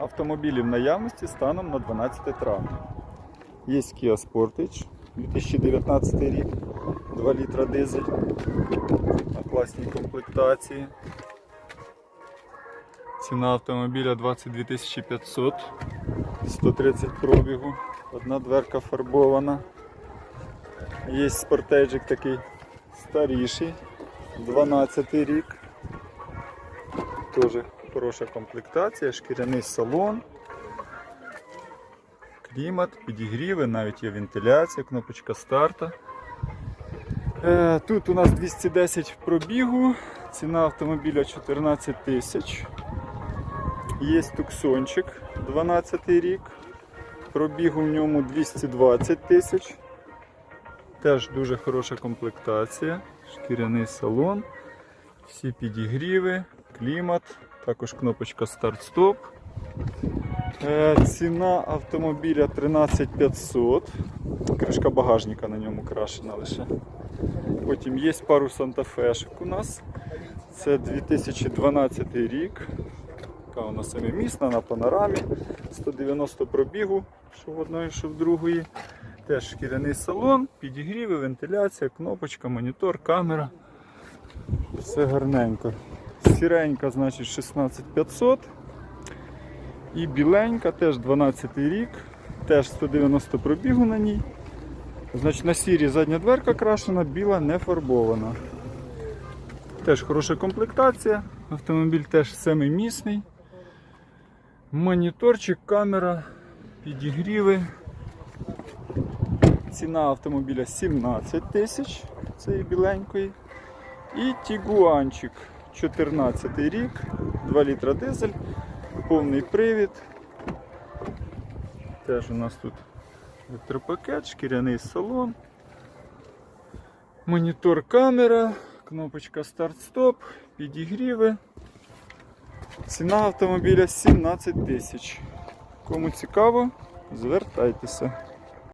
автомобілів в наявності станом на 12 травня. Є Kia Sportage 2019 рік, 2 літра дизель на класній комплектації. Ціна автомобіля 22 500, 130 пробігу, одна дверка фарбована. Є спортейджик такий старіший, 12 рік. Теж хороша комплектація, шкіряний салон, клімат, підігріви, навіть є вентиляція, кнопочка старта. Е, Тут у нас 210 пробігу, ціна автомобіля 14 тисяч. Є туксончик 12 рік. Пробігу в ньому 220 тисяч. Теж дуже хороша комплектація, шкіряний салон, всі підігріви, клімат, також кнопочка старт-стоп. Е, Ціна автомобіля 13500. Кришка багажника на ньому крашена лише. Потім є пару сантафешок у нас. Це 2012 рік. Така вона семимісна на панорамі. 190 пробігу, що в одної, що в другої. Теж шкіряний салон, підігріви, вентиляція, кнопочка, монітор, камера. Все гарненько. Сіренька, значить 16500. І біленька, теж 12 рік, теж 190 пробігу на ній. Значить, на сірі задня дверка крашена, біла не фарбована. Теж хороша комплектація. Автомобіль теж семимісний. Моніторчик, камера, підігріви. Ціна автомобіля 17 тисяч цієї біленької. І Тігуанчик 14 рік, 2 літра дизель, повний привід. Теж у нас тут електропакет, шкіряний салон, монітор камера, кнопочка старт-стоп, підігріви. Ціна автомобіля 17 тисяч. Кому цікаво, звертайтеся.